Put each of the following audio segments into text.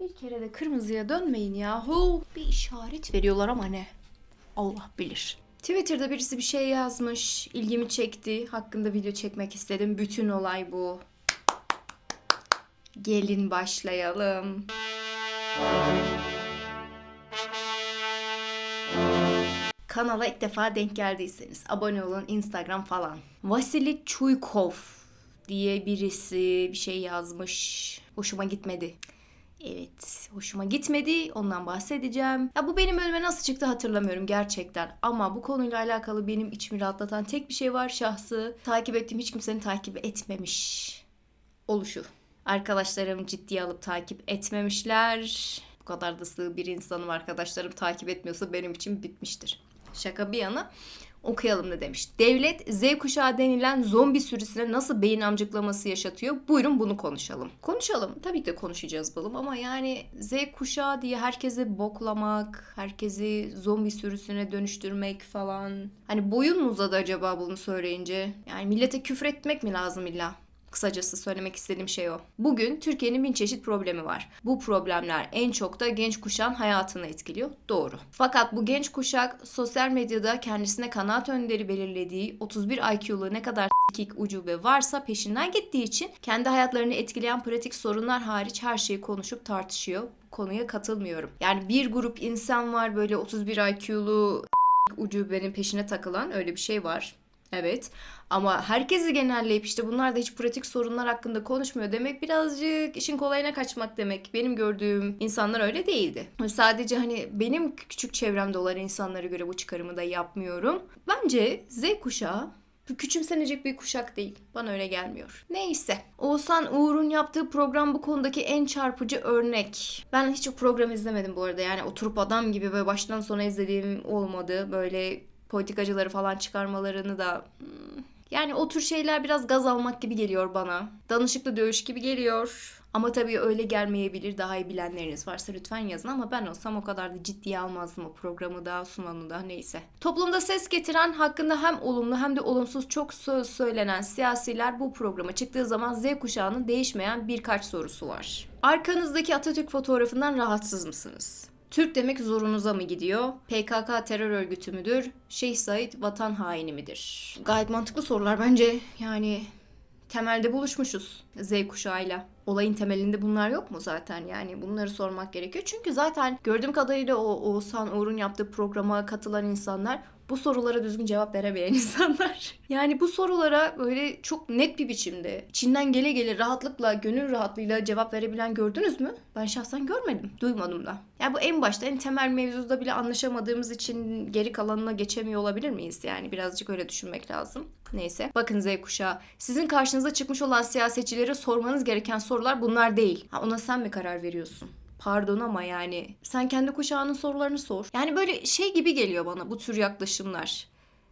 Bir kere de kırmızıya dönmeyin yahu. Bir işaret veriyorlar ama ne? Allah bilir. Twitter'da birisi bir şey yazmış. ilgimi çekti. Hakkında video çekmek istedim. Bütün olay bu. Gelin başlayalım. Kanala ilk defa denk geldiyseniz abone olun Instagram falan. Vasili Chuykov diye birisi bir şey yazmış. Hoşuma gitmedi. Evet, hoşuma gitmedi. Ondan bahsedeceğim. Ya bu benim önüme nasıl çıktı hatırlamıyorum gerçekten. Ama bu konuyla alakalı benim içimi rahatlatan tek bir şey var şahsı. Takip ettiğim hiç kimsenin takip etmemiş oluşu. Arkadaşlarım ciddiye alıp takip etmemişler. Bu kadar da sığ bir insanım arkadaşlarım takip etmiyorsa benim için bitmiştir. Şaka bir yana okuyalım ne demiş. Devlet Z kuşağı denilen zombi sürüsüne nasıl beyin amcıklaması yaşatıyor? Buyurun bunu konuşalım. Konuşalım. Tabii ki de konuşacağız balım ama yani Z kuşağı diye herkese boklamak, herkesi zombi sürüsüne dönüştürmek falan. Hani boyun mu uzadı acaba bunu söyleyince? Yani millete küfür etmek mi lazım illa? Kısacası söylemek istediğim şey o. Bugün Türkiye'nin bin çeşit problemi var. Bu problemler en çok da genç kuşağın hayatını etkiliyor. Doğru. Fakat bu genç kuşak sosyal medyada kendisine kanaat önderi belirlediği 31 IQ'lu ne kadar sikik ucube varsa peşinden gittiği için kendi hayatlarını etkileyen pratik sorunlar hariç her şeyi konuşup tartışıyor. Bu konuya katılmıyorum. Yani bir grup insan var böyle 31 IQ'lu ucubenin peşine takılan öyle bir şey var. Evet ama herkesi genelleyip işte bunlar da hiç pratik sorunlar hakkında konuşmuyor demek birazcık işin kolayına kaçmak demek. Benim gördüğüm insanlar öyle değildi. Sadece hani benim küçük çevremde olan insanlara göre bu çıkarımı da yapmıyorum. Bence Z kuşağı küçümsenecek bir kuşak değil. Bana öyle gelmiyor. Neyse. Oğuzhan Uğur'un yaptığı program bu konudaki en çarpıcı örnek. Ben hiç o programı izlemedim bu arada. Yani oturup adam gibi böyle baştan sona izlediğim olmadı. Böyle politikacıları falan çıkarmalarını da hmm, yani o tür şeyler biraz gaz almak gibi geliyor bana. Danışıklı dövüş gibi geliyor. Ama tabii öyle gelmeyebilir. Daha iyi bilenleriniz varsa lütfen yazın ama ben olsam o kadar da ciddiye almazdım o programı da sunanı da neyse. Toplumda ses getiren hakkında hem olumlu hem de olumsuz çok söz söylenen siyasiler bu programa çıktığı zaman Z kuşağının değişmeyen birkaç sorusu var. Arkanızdaki Atatürk fotoğrafından rahatsız mısınız? Türk demek zorunuza mı gidiyor? PKK terör örgütü müdür? Şeyh Said vatan haini midir? Gayet mantıklı sorular bence. Yani temelde buluşmuşuz Z kuşağıyla. Olayın temelinde bunlar yok mu zaten? Yani bunları sormak gerekiyor. Çünkü zaten gördüğüm kadarıyla o Oğuzhan Uğur'un yaptığı programa katılan insanlar bu sorulara düzgün cevap veremeyen insanlar. Yani bu sorulara böyle çok net bir biçimde içinden gele gele rahatlıkla, gönül rahatlığıyla cevap verebilen gördünüz mü? Ben şahsen görmedim, duymadım da. Yani bu en başta en temel mevzuda bile anlaşamadığımız için geri kalanına geçemiyor olabilir miyiz? Yani birazcık öyle düşünmek lazım. Neyse. Bakın Z kuşağı. Sizin karşınıza çıkmış olan siyasetçilere sormanız gereken sorular bunlar değil. Ha, ona sen mi karar veriyorsun? Pardon ama yani sen kendi kuşağının sorularını sor. Yani böyle şey gibi geliyor bana bu tür yaklaşımlar.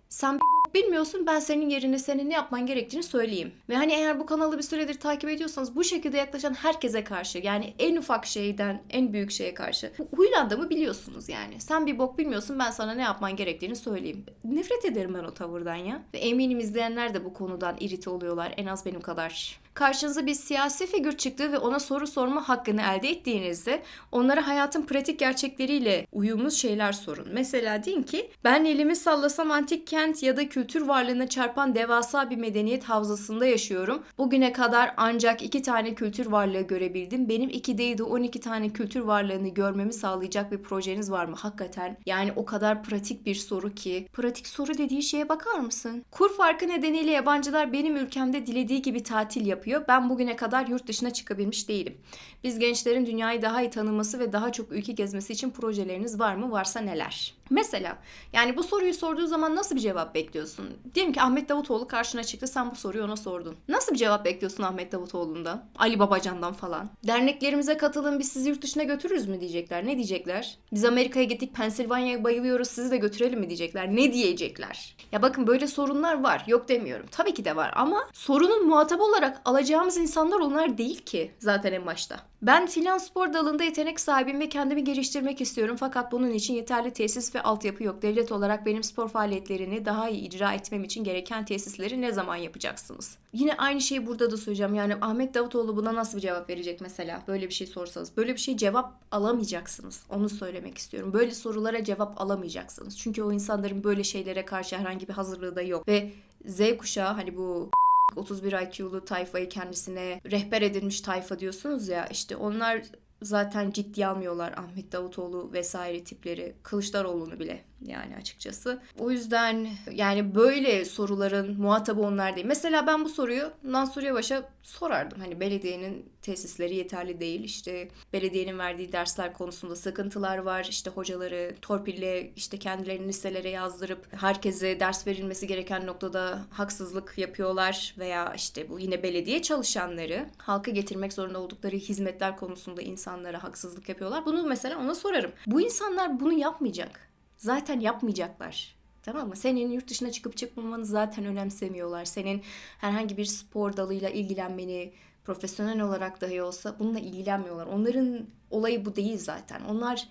Sen bir bilmiyorsun ben senin yerine senin ne yapman gerektiğini söyleyeyim. Ve hani eğer bu kanalı bir süredir takip ediyorsanız bu şekilde yaklaşan herkese karşı yani en ufak şeyden en büyük şeye karşı huylandığımı biliyorsunuz yani. Sen bir bok bilmiyorsun ben sana ne yapman gerektiğini söyleyeyim. Nefret ederim ben o tavırdan ya. Ve eminim izleyenler de bu konudan irite oluyorlar en az benim kadar. Karşınıza bir siyasi figür çıktı ve ona soru sorma hakkını elde ettiğinizde onlara hayatın pratik gerçekleriyle uyumlu şeyler sorun. Mesela deyin ki ben elimi sallasam antik kent ya da kültür varlığına çarpan devasa bir medeniyet havzasında yaşıyorum. Bugüne kadar ancak iki tane kültür varlığı görebildim. Benim iki değil de 12 tane kültür varlığını görmemi sağlayacak bir projeniz var mı? Hakikaten yani o kadar pratik bir soru ki. Pratik soru dediği şeye bakar mısın? Kur farkı nedeniyle yabancılar benim ülkemde dilediği gibi tatil yapıyor. Ben bugüne kadar yurt dışına çıkabilmiş değilim. Biz gençlerin dünyayı daha iyi tanıması ve daha çok ülke gezmesi için projeleriniz var mı? Varsa neler? Mesela yani bu soruyu sorduğu zaman nasıl bir cevap bekliyorsun? Diyelim ki Ahmet Davutoğlu karşına çıktı sen bu soruyu ona sordun. Nasıl bir cevap bekliyorsun Ahmet Davutoğlu'ndan? Ali Babacan'dan falan. Derneklerimize katılın biz sizi yurt dışına götürürüz mü diyecekler. Ne diyecekler? Biz Amerika'ya gittik Pensilvanya'ya bayılıyoruz sizi de götürelim mi diyecekler. Ne diyecekler? Ya bakın böyle sorunlar var. Yok demiyorum. Tabii ki de var ama sorunun muhatabı olarak alacağımız insanlar onlar değil ki zaten en başta. Ben filan spor dalında yetenek sahibim ve kendimi geliştirmek istiyorum fakat bunun için yeterli tesis ve altyapı yok. Devlet olarak benim spor faaliyetlerini daha iyi icra etmem için gereken tesisleri ne zaman yapacaksınız? Yine aynı şeyi burada da söyleyeceğim. Yani Ahmet Davutoğlu buna nasıl bir cevap verecek mesela? Böyle bir şey sorsanız. Böyle bir şey cevap alamayacaksınız. Onu söylemek istiyorum. Böyle sorulara cevap alamayacaksınız. Çünkü o insanların böyle şeylere karşı herhangi bir hazırlığı da yok. Ve Z kuşağı hani bu 31 IQ'lu tayfayı kendisine rehber edilmiş tayfa diyorsunuz ya işte onlar zaten ciddiye almıyorlar Ahmet Davutoğlu vesaire tipleri Kılıçdaroğlu'nu bile yani açıkçası. O yüzden yani böyle soruların muhatabı onlar değil. Mesela ben bu soruyu Mansur Yavaş'a sorardım. Hani belediyenin tesisleri yeterli değil. İşte belediyenin verdiği dersler konusunda sıkıntılar var. İşte hocaları torpille işte kendilerini listelere yazdırıp herkese ders verilmesi gereken noktada haksızlık yapıyorlar veya işte bu yine belediye çalışanları halka getirmek zorunda oldukları hizmetler konusunda insanlara haksızlık yapıyorlar. Bunu mesela ona sorarım. Bu insanlar bunu yapmayacak. Zaten yapmayacaklar. Tamam mı? Senin yurt dışına çıkıp çıkmamanı zaten önemsemiyorlar. Senin herhangi bir spor dalıyla ilgilenmeni, profesyonel olarak dahi olsa bununla ilgilenmiyorlar. Onların olayı bu değil zaten. Onlar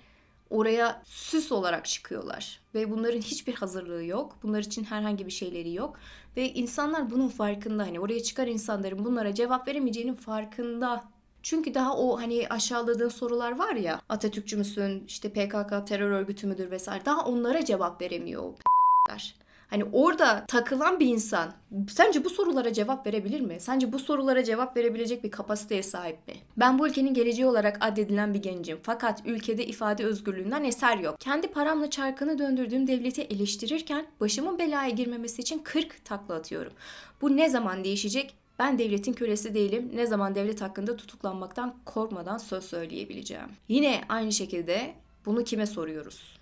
oraya süs olarak çıkıyorlar ve bunların hiçbir hazırlığı yok. Bunlar için herhangi bir şeyleri yok ve insanlar bunun farkında. Hani oraya çıkar insanların bunlara cevap veremeyeceğinin farkında. Çünkü daha o hani aşağıladığın sorular var ya Atatürkçü müsün işte PKK terör örgütü müdür vesaire daha onlara cevap veremiyor o. Hani orada takılan bir insan sence bu sorulara cevap verebilir mi? Sence bu sorulara cevap verebilecek bir kapasiteye sahip mi? Ben bu ülkenin geleceği olarak addedilen bir gencim. Fakat ülkede ifade özgürlüğünden eser yok. Kendi paramla çarkını döndürdüğüm devleti eleştirirken başımın belaya girmemesi için 40 takla atıyorum. Bu ne zaman değişecek? Ben devletin kölesi değilim. Ne zaman devlet hakkında tutuklanmaktan korkmadan söz söyleyebileceğim. Yine aynı şekilde bunu kime soruyoruz?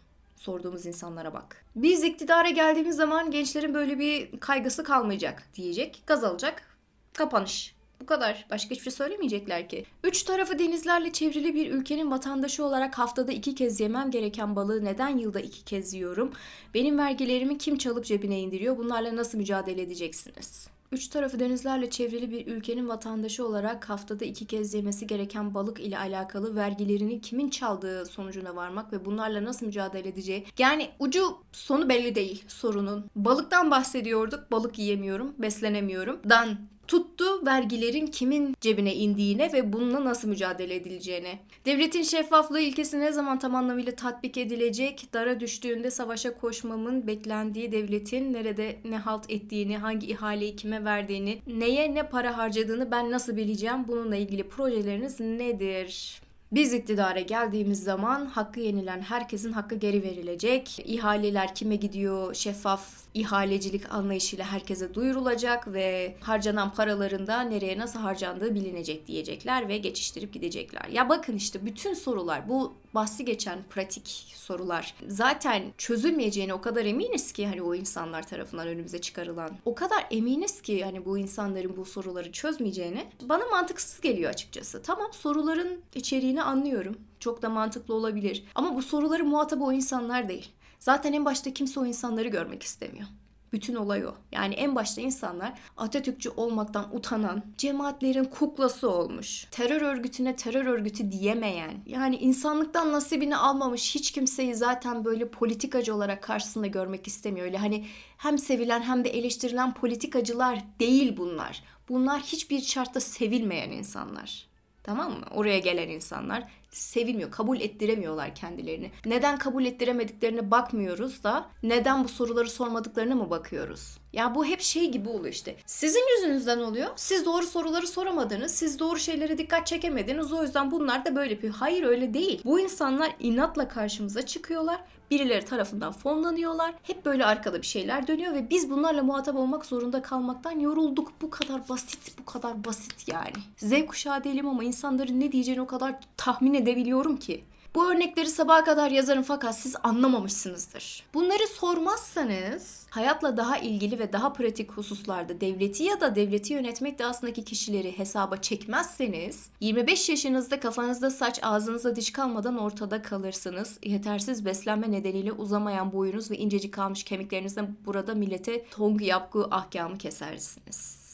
sorduğumuz insanlara bak. Biz iktidara geldiğimiz zaman gençlerin böyle bir kaygısı kalmayacak diyecek. Gaz alacak. Kapanış. Bu kadar. Başka hiçbir şey söylemeyecekler ki. Üç tarafı denizlerle çevrili bir ülkenin vatandaşı olarak haftada iki kez yemem gereken balığı neden yılda iki kez yiyorum? Benim vergilerimi kim çalıp cebine indiriyor? Bunlarla nasıl mücadele edeceksiniz? Üç tarafı denizlerle çevrili bir ülkenin vatandaşı olarak haftada iki kez yemesi gereken balık ile alakalı vergilerini kimin çaldığı sonucuna varmak ve bunlarla nasıl mücadele edeceği. Yani ucu sonu belli değil sorunun. Balıktan bahsediyorduk. Balık yiyemiyorum, beslenemiyorum. Dan tuttu vergilerin kimin cebine indiğine ve bununla nasıl mücadele edileceğine. Devletin şeffaflığı ilkesi ne zaman tam anlamıyla tatbik edilecek? Dara düştüğünde savaşa koşmamın beklendiği devletin nerede ne halt ettiğini, hangi ihaleyi kime verdiğini, neye ne para harcadığını ben nasıl bileceğim? Bununla ilgili projeleriniz nedir? Biz iktidara geldiğimiz zaman hakkı yenilen herkesin hakkı geri verilecek. İhaleler kime gidiyor? Şeffaf ihalecilik anlayışıyla herkese duyurulacak ve harcanan paraların da nereye nasıl harcandığı bilinecek diyecekler ve geçiştirip gidecekler. Ya bakın işte bütün sorular bu bahsi geçen pratik sorular zaten çözülmeyeceğine o kadar eminiz ki hani o insanlar tarafından önümüze çıkarılan. O kadar eminiz ki hani bu insanların bu soruları çözmeyeceğine bana mantıksız geliyor açıkçası. Tamam soruların içeriğini anlıyorum. Çok da mantıklı olabilir. Ama bu soruları muhatabı o insanlar değil. Zaten en başta kimse o insanları görmek istemiyor. Bütün olay o. Yani en başta insanlar Atatürkçü olmaktan utanan, cemaatlerin kuklası olmuş, terör örgütüne terör örgütü diyemeyen, yani insanlıktan nasibini almamış hiç kimseyi zaten böyle politikacı olarak karşısında görmek istemiyor. Öyle hani hem sevilen hem de eleştirilen politikacılar değil bunlar. Bunlar hiçbir şartta sevilmeyen insanlar. Tamam mı? Oraya gelen insanlar sevilmiyor, kabul ettiremiyorlar kendilerini. Neden kabul ettiremediklerine bakmıyoruz da neden bu soruları sormadıklarına mı bakıyoruz? Ya bu hep şey gibi oluyor işte. Sizin yüzünüzden oluyor. Siz doğru soruları soramadınız. Siz doğru şeylere dikkat çekemediniz. O yüzden bunlar da böyle yapıyor. Hayır öyle değil. Bu insanlar inatla karşımıza çıkıyorlar. Birileri tarafından fonlanıyorlar. Hep böyle arkada bir şeyler dönüyor ve biz bunlarla muhatap olmak zorunda kalmaktan yorulduk. Bu kadar basit, bu kadar basit yani. Z kuşağı değilim ama insanların ne diyeceğini o kadar tahmin edebiliyorum ki. Bu örnekleri sabaha kadar yazarım fakat siz anlamamışsınızdır. Bunları sormazsanız hayatla daha ilgili ve daha pratik hususlarda devleti ya da devleti yönetmek iddiasındaki kişileri hesaba çekmezseniz 25 yaşınızda kafanızda saç ağzınızda diş kalmadan ortada kalırsınız. Yetersiz beslenme nedeniyle uzamayan boyunuz ve incecik kalmış kemiklerinizden burada millete tong yapgı ahkamı kesersiniz.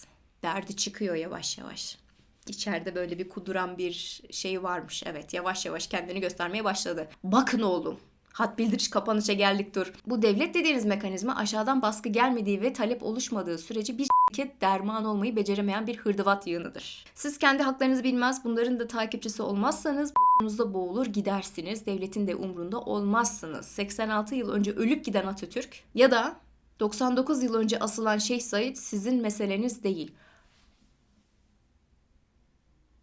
Derdi çıkıyor yavaş yavaş. İçeride böyle bir kuduran bir şey varmış. Evet yavaş yavaş kendini göstermeye başladı. Bakın oğlum Hat bildiriş kapanışa geldik dur. Bu devlet dediğiniz mekanizma aşağıdan baskı gelmediği ve talep oluşmadığı sürece bir s**ke derman olmayı beceremeyen bir hırdavat yığınıdır. Siz kendi haklarınızı bilmez, bunların da takipçisi olmazsanız b***nuzda boğulur gidersiniz. Devletin de umrunda olmazsınız. 86 yıl önce ölüp giden Atatürk ya da 99 yıl önce asılan Şeyh Said sizin meseleniz değil.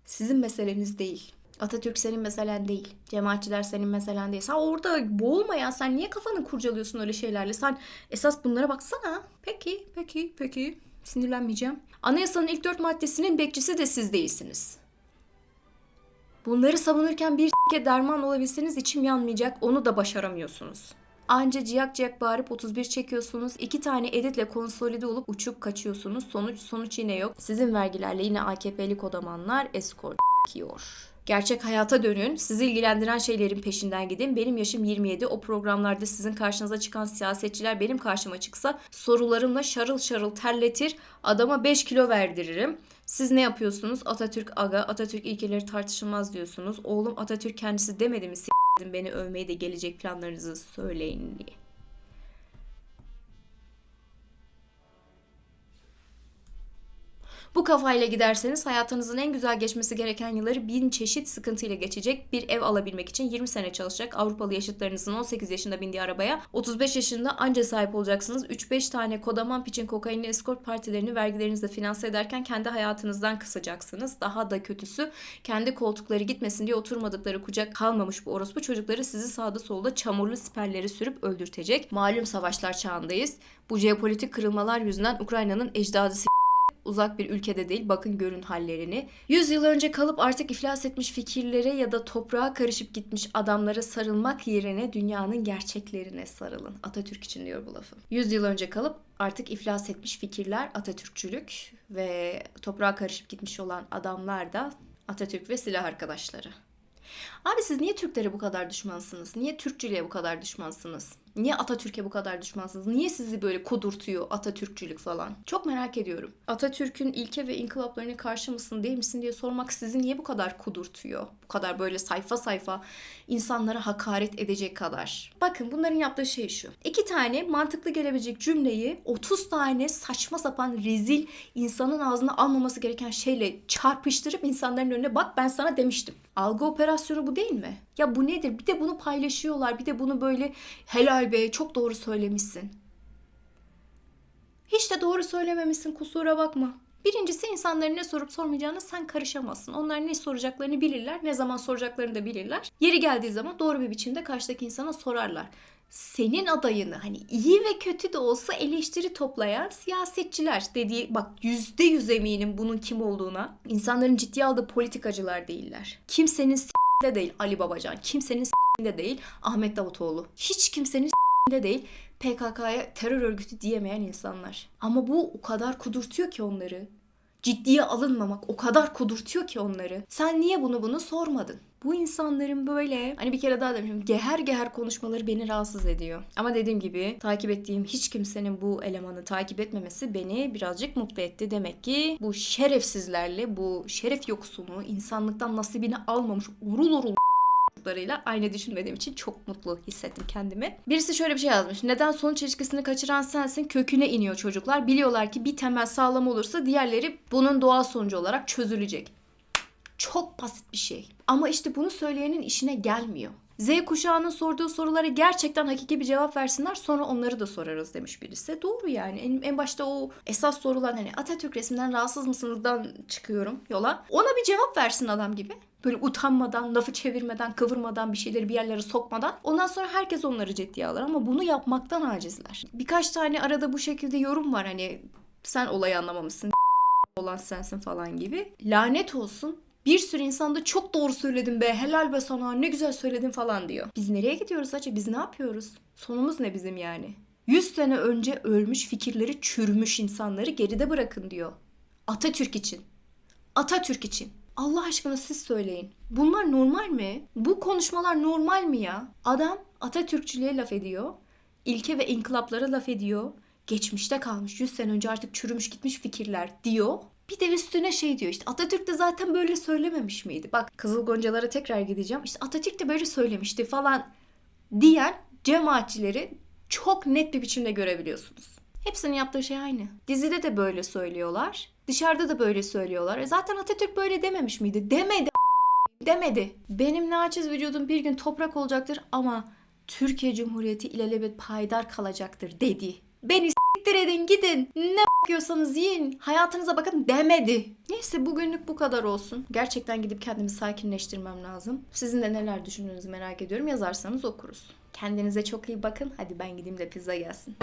Sizin meseleniz değil. Atatürk senin meselen değil. Cemaatçiler senin meselen değil. Sen orada boğulma ya. Sen niye kafanı kurcalıyorsun öyle şeylerle? Sen esas bunlara baksana. Peki, peki, peki. Sinirlenmeyeceğim. Anayasanın ilk dört maddesinin bekçisi de siz değilsiniz. Bunları savunurken bir s**ke derman olabilseniz içim yanmayacak. Onu da başaramıyorsunuz. Anca ciyak ciyak bağırıp 31 çekiyorsunuz. iki tane editle konsolide olup uçup kaçıyorsunuz. Sonuç sonuç yine yok. Sizin vergilerle yine AKP'li kodamanlar eskort yiyor. Gerçek hayata dönün. Sizi ilgilendiren şeylerin peşinden gidin. Benim yaşım 27. O programlarda sizin karşınıza çıkan siyasetçiler benim karşıma çıksa sorularımla şarıl şarıl terletir. Adama 5 kilo verdiririm. Siz ne yapıyorsunuz? Atatürk aga, Atatürk ilkeleri tartışılmaz diyorsunuz. Oğlum Atatürk kendisi demedi mi beni övmeyi de gelecek planlarınızı söyleyin diye. Bu kafayla giderseniz hayatınızın en güzel geçmesi gereken yılları bin çeşit sıkıntıyla geçecek. Bir ev alabilmek için 20 sene çalışacak. Avrupalı yaşıtlarınızın 18 yaşında bindiği arabaya 35 yaşında anca sahip olacaksınız. 3-5 tane kodaman piçin kokainli eskort partilerini vergilerinizle finanse ederken kendi hayatınızdan kısacaksınız. Daha da kötüsü kendi koltukları gitmesin diye oturmadıkları kucak kalmamış bu orospu çocukları sizi sağda solda çamurlu siperleri sürüp öldürtecek. Malum savaşlar çağındayız. Bu jeopolitik kırılmalar yüzünden Ukrayna'nın ecdadı uzak bir ülkede değil. Bakın görün hallerini. 100 yıl önce kalıp artık iflas etmiş fikirlere ya da toprağa karışıp gitmiş adamlara sarılmak yerine dünyanın gerçeklerine sarılın. Atatürk için diyor bu lafı. 100 yıl önce kalıp artık iflas etmiş fikirler Atatürkçülük ve toprağa karışıp gitmiş olan adamlar da Atatürk ve silah arkadaşları. Abi siz niye Türklere bu kadar düşmansınız? Niye Türkçülüğe bu kadar düşmansınız? Niye Atatürk'e bu kadar düşmansınız? Niye sizi böyle kudurtuyor Atatürkçülük falan? Çok merak ediyorum. Atatürk'ün ilke ve inkılaplarına karşı mısın değil misin diye sormak sizi niye bu kadar kudurtuyor? Bu kadar böyle sayfa sayfa insanlara hakaret edecek kadar. Bakın bunların yaptığı şey şu. İki tane mantıklı gelebilecek cümleyi 30 tane saçma sapan rezil insanın ağzına almaması gereken şeyle çarpıştırıp insanların önüne bak ben sana demiştim. Algı operasyonu bu değil mi? Ya bu nedir? Bir de bunu paylaşıyorlar. Bir de bunu böyle helal be çok doğru söylemişsin. Hiç de doğru söylememişsin kusura bakma. Birincisi insanların ne sorup sormayacağını sen karışamazsın. Onlar ne soracaklarını bilirler, ne zaman soracaklarını da bilirler. Yeri geldiği zaman doğru bir biçimde karşıdaki insana sorarlar. Senin adayını hani iyi ve kötü de olsa eleştiri toplayan siyasetçiler dediği bak yüzde yüz eminim bunun kim olduğuna. İnsanların ciddiye aldığı politikacılar değiller. Kimsenin s***de değil Ali Babacan. Kimsenin s***de değil Ahmet Davutoğlu. Hiç kimsenin s***de değil PKK'ya terör örgütü diyemeyen insanlar. Ama bu o kadar kudurtuyor ki onları. Ciddiye alınmamak o kadar kudurtuyor ki onları. Sen niye bunu bunu sormadın? Bu insanların böyle hani bir kere daha demişim geher geher konuşmaları beni rahatsız ediyor. Ama dediğim gibi takip ettiğim hiç kimsenin bu elemanı takip etmemesi beni birazcık mutlu etti. Demek ki bu şerefsizlerle bu şeref yoksunu insanlıktan nasibini almamış urul urul aynı düşünmediğim için çok mutlu hissettim kendimi. Birisi şöyle bir şey yazmış. Neden sonuç ilişkisini kaçıran sensin? Köküne iniyor çocuklar. Biliyorlar ki bir temel sağlam olursa diğerleri bunun doğal sonucu olarak çözülecek. Çok basit bir şey. Ama işte bunu söyleyenin işine gelmiyor. Z kuşağının sorduğu sorulara gerçekten hakiki bir cevap versinler sonra onları da sorarız demiş birisi. Doğru yani. En, en başta o esas sorulan hani Atatürk resminden rahatsız mısınızdan çıkıyorum yola. Ona bir cevap versin adam gibi. Böyle utanmadan, lafı çevirmeden, kıvırmadan, bir şeyleri bir yerlere sokmadan. Ondan sonra herkes onları ciddiye alır ama bunu yapmaktan acizler. Birkaç tane arada bu şekilde yorum var hani sen olayı anlamamışsın olan sensin falan gibi. Lanet olsun bir sürü insan da çok doğru söyledin be helal be sana ne güzel söyledin falan diyor. Biz nereye gidiyoruz acaba biz ne yapıyoruz? Sonumuz ne bizim yani? 100 sene önce ölmüş fikirleri çürümüş insanları geride bırakın diyor. Atatürk için. Atatürk için. Allah aşkına siz söyleyin. Bunlar normal mi? Bu konuşmalar normal mi ya? Adam Atatürkçülüğe laf ediyor. İlke ve inkılaplara laf ediyor. Geçmişte kalmış 100 sene önce artık çürümüş gitmiş fikirler diyor. Bir de üstüne şey diyor işte Atatürk de zaten böyle söylememiş miydi? Bak Kızıl Goncalara tekrar gideceğim. İşte Atatürk de böyle söylemişti falan. diyen cemaatçileri çok net bir biçimde görebiliyorsunuz. Hepsinin yaptığı şey aynı. Dizide de böyle söylüyorlar. Dışarıda da böyle söylüyorlar. E zaten Atatürk böyle dememiş miydi? Demedi. Demedi. Benim naçiz vücudum bir gün toprak olacaktır ama Türkiye Cumhuriyeti ilelebet payidar kalacaktır dedi. Beni siktir edin gidin. Ne bakıyorsanız yiyin. Hayatınıza bakın demedi. Neyse bugünlük bu kadar olsun. Gerçekten gidip kendimi sakinleştirmem lazım. Sizin de neler düşündüğünüzü merak ediyorum. Yazarsanız okuruz. Kendinize çok iyi bakın. Hadi ben gideyim de pizza gelsin.